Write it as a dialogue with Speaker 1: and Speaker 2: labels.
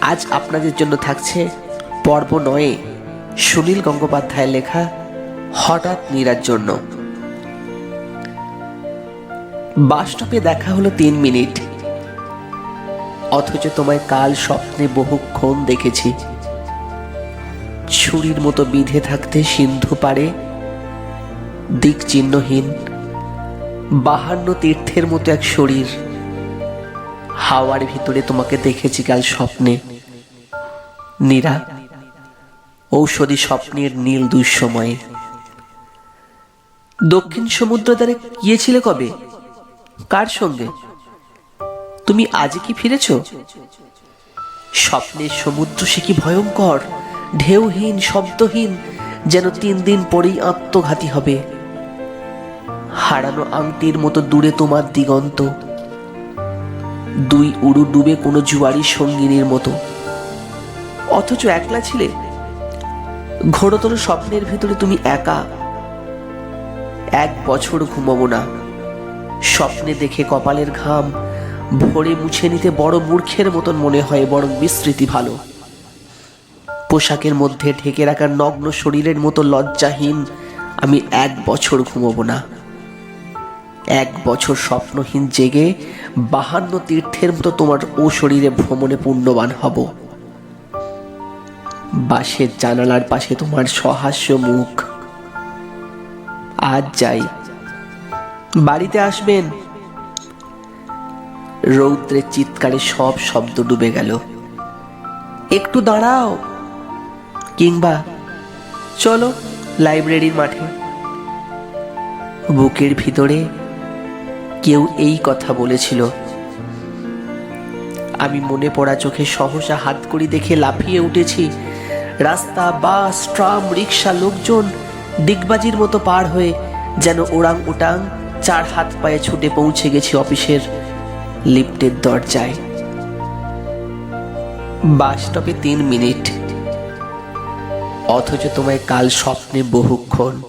Speaker 1: আজ আপনাদের জন্য থাকছে পর্ব নয়ে, সুনীল গঙ্গোপাধ্যায়ের লেখা হঠাৎ নীরার জন্য। বাসস্টপে দেখা হলো তিন মিনিট। অথচ তোমায় কাল স্বপ্নে বহুক্ষণ দেখেছি। ছুরির মতো বিঁধে থাকতে সিন্ধু পারে দিক চিহ্নহীন, বাহান্ন তীর্থের মতো এক শরীর। হাওয়ার ভিতরে তোমাকে দেখেছি কাল স্বপ্নে। নীরা, ঔষধি স্বপ্নের নীল দুঃসময়ে। দক্ষিণ সমুদ্র দ্বারে গিয়েছিলে কবে? কার সঙ্গে? তুমি আজ কি ফিরেছ? স্বপ্নের সমুদ্র সে কি ভয়ঙ্কর, ঢেউহীন, শব্দহীন, যেন তিন দিন পরেই আত্মঘাতী হবে। হারানো আংটির মতো দূরে তোমার দিগন্ত। দুই উড়ু ডুবে কোনো জুয়ারি সঙ্গিনীর মতো। অথচ একলা ছিলে? ঘোরতর স্বপ্নের ভিতরে তুমি একা। এক বছর ঘুমাবো না। স্বপ্নে দেখে কপালের ঘাম ভরে মুছে নিতে বড় মূর্খের মতন মনে হয়, বরং বিস্মৃতি ভালো। পোশাকের মধ্যে ঢেকে রাখা নগ্ন শরীরের মতো লজ্জাহীন আমি এক বছর ঘুমাবো না। এক বছর স্বপ্নহীন জেগে বাহান্ন তীর্থের মতো তোমার ও শরীরে ভ্রমণে পুণ্যবান হব। বাসের জানালার পাশে তোমার সহাস্য মুখ। আজ যাই। বাড়িতে আসবেন? রৌদ্রের চিৎকারে সব শব্দ ডুবে গেল। একটু দাঁড়াও। কিংবা চলো লাইব্রেরির মাঠে। বুকের ভিতরে কেউ এই কথা বলেছিল। আমি মনে পড়া চোখে সহসা হাত করি দেখে লাফিয়ে উঠেছি। রাস্তা, বাস, ট্রাম, রিক্সা, লোকজন ডিগবাজির মতো পার হয়ে যেন ওরাং উটাং চার হাত পায়ে ছুটে পৌঁছে গেছি অফিসের লিফটের দরজায়। বাস স্টপে তিন মিনিট। অথচ তোমায় কাল স্বপ্নে বহুক্ষণ